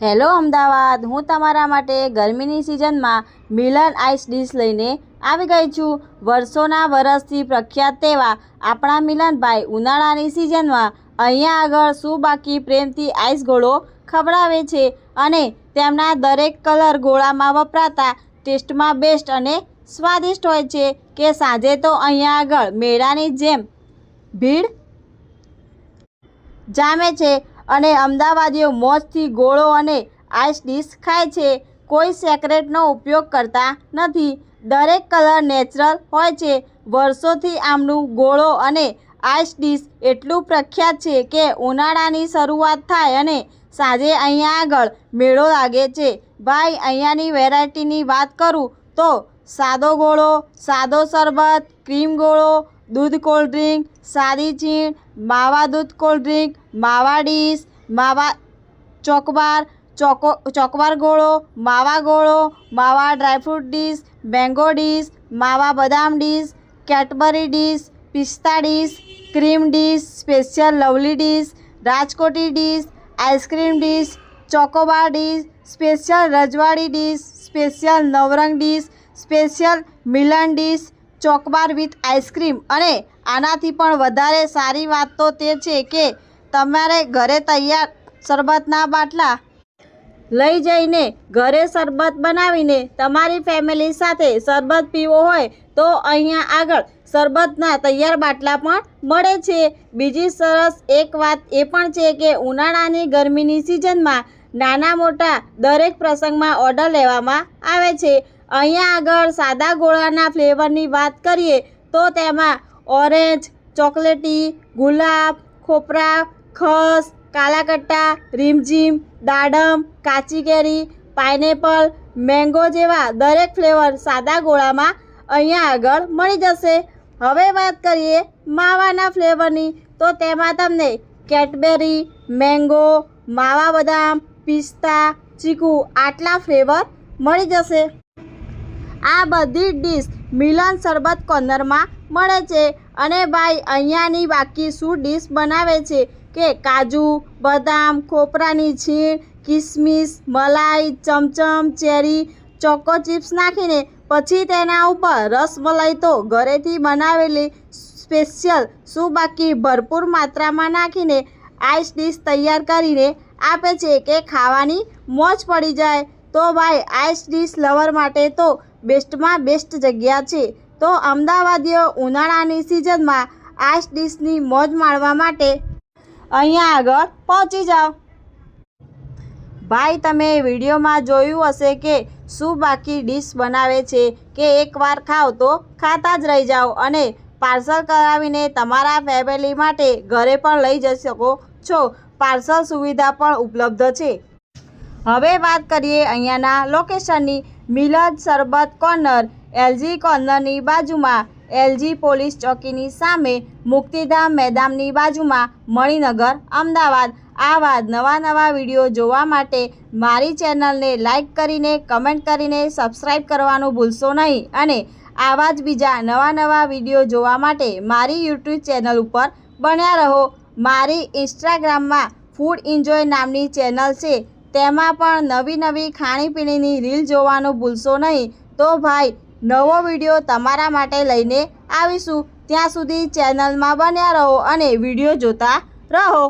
Hello Ahmedabad, હું તમારા માટે ગરમીની સિઝનમાં મિલન આઈસ ડીશ લઈને આવી ગઈ છું. વર્ષોના વરસથી પ્રખ્યાત તેવા આપણા મિલનભાઈ ઉનાળાની સિઝનમાં અહીંયા આગળ શું બાકી પ્રેમથી આઈસ ગોળો ખવડાવે છે અને તેમના દરેક કલર ગોળામાં વપરાતા ટેસ્ટમાં બેસ્ટ અને સ્વાદિષ્ટ હોય છે કે સાંજે તો અહીંયા આગળ મેળાની જેમ ભીડ જામે છે. અને અમદાવાદીઓ મોજથી ગોળો અને આઈસ ડીશ ખાય છે. કોઈ સેક્રેટનો ઉપયોગ કરતા નથી. દરેક કલર નેચરલ હોય છે. વર્ષોથી આમનું ગોળો અને આઈસ ડીશ એટલું પ્રખ્યાત છે કે ઉનાળાની શરૂઆત થાય અને સાંજે અહીંયા આગળ મેળો લાગે છે. ભાઈ, અહીંયાની વેરાયટીની વાત કરું તો સાદો ગોળો, સાદો શરબત, ક્રીમ ગોળો દૂધ કોલ્ડ ડ્રિંક સાદી ચીણ માવા દૂધ કોલ્ડ ડ્રિંક માવા ડીશ માવા ચોકબાર ચોકો ચોકબાર ગોળો માવા ગોળો માવા ડ્રાયફ્રૂટ ડીશ મેંગો ડીશ માવા બદામ dish Cadbury dish પિસ્તા dish cream dish special lovely dish Rajkoti dish ice cream dish chocobar dish special રજવાડી dish special Navrang dish special Milan dish chocobar with ice cream. અને આનાથી પણ વધારે સારી વાત તો તે છે કે તમારે ઘરે તૈયાર શરબતના બાટલા લઈ જઈને ઘરે શરબત બનાવીને તમારી ફેમિલી સાથે શરબત પીવો હોય તો અહીંયા આગળ શરબતના તૈયાર બાટલા પણ મળે છે. બીજી સરસ એક વાત એ પણ છે કે ઉનાળાની ગરમીની સિઝનમાં નાના મોટા દરેક પ્રસંગમાં ઓર્ડર લેવામાં આવે છે. અહીંયા આગળ સાદા ગોળાના ફ્લેવરની વાત કરીએ તો તેમાં ઓરેન્જ, ચોકલેટી, ગુલાબ, ખોપરા, ખસ, કાલાકટ્ટા, રીમઝીમ, દાડમ કાચી કેરી પાઇનેપલ, મેંગો જેવા દરેક ફ્લેવર સાદા ગોળામાં અહીંયા આગળ મળી જશે. હવે વાત કરીએ માવાના ફ્લેવરની, તો તેમાં તમને કેટબેરી, મેંગો, માવા બદામ, પિસ્તા, ચીકુ આટલા ફ્લેવર મળી જશે. આ બધી ડીશ મિલન શરબત કોર્નરમાં મળે છે. અને ભાઈ, અહીંયાની બાકી શું ડીશ બનાવે છે? કે કાજુ, બદામ, ખોપરાની છીણ, કિસમિસ, મલાઈ, ચમચમ, ચેરી, ચોકો ચિપ્સ નાખીને પછી તેના ઉપર રસમલાઈ તો ઘરેથી બનાવેલી સ્પેશિયલ શું બાકી ભરપૂર માત્રામાં નાખીને આઈસ ડીશ તૈયાર કરીને આપે છે કે ખાવાની મોજ પડી જાય. તો ભાઈ, આઈસ ડીશ લવર માટે તો બેસ્ટમાં બેસ્ટ જગ્યા છે. તો અમદાવાદીઓ ઉનાળાની સિઝનમાં આઈસ ડીશની મોજ માણવા માટે અહીંયા આગળ પહોંચી જાઓ. ભાઈ, તમે વિડીયોમાં જોયું હશે કે શું બાકી ડીશ બનાવે છે કે એકવાર ખાઓ તો ખાતા જ રહી જાઓ અને પાર્સલ કરાવીને તમારા ફેમિલી માટે ઘરે પણ લઈ જઈ શકો છો. પાર્સલ સુવિધા પણ ઉપલબ્ધ છે. હવે વાત કરીએ અહીંયાના લોકેશનની મિલદ સરબત કોર્નર, એલજી કોર્નરની બાજુમાં એલજી પોલીસ ચોકીની સામે મુક્તિધામ મેદાનની બાજુમાં મણિનગર, અમદાવાદ. આવા નવા નવા વીડિયો જોવા માટે મારી ચેનલને લાઈક કરીને, કમેન્ટ કરીને સબસ્ક્રાઈબ કરવાનું ભૂલશો નહીં અને આવા જ બીજા નવા નવા વીડિયો જોવા માટે મારી યુટ્યુબ ચેનલ ઉપર બન્યા રહો. મારી ઇન્સ્ટાગ્રામમાં ફૂડ એન્જોય નામની ચેનલ છે. તેમાં પણ નવી નવી ખાણીપીણીની રીલ જોવાનું ભૂલશો નહીં. તો ભાઈ, નવો વીડિયો તમારા માટે લઈને આવીશું. ત્યાં સુધી ચેનલમાં બન્યા રહો અને વીડિયો જોતા રહો.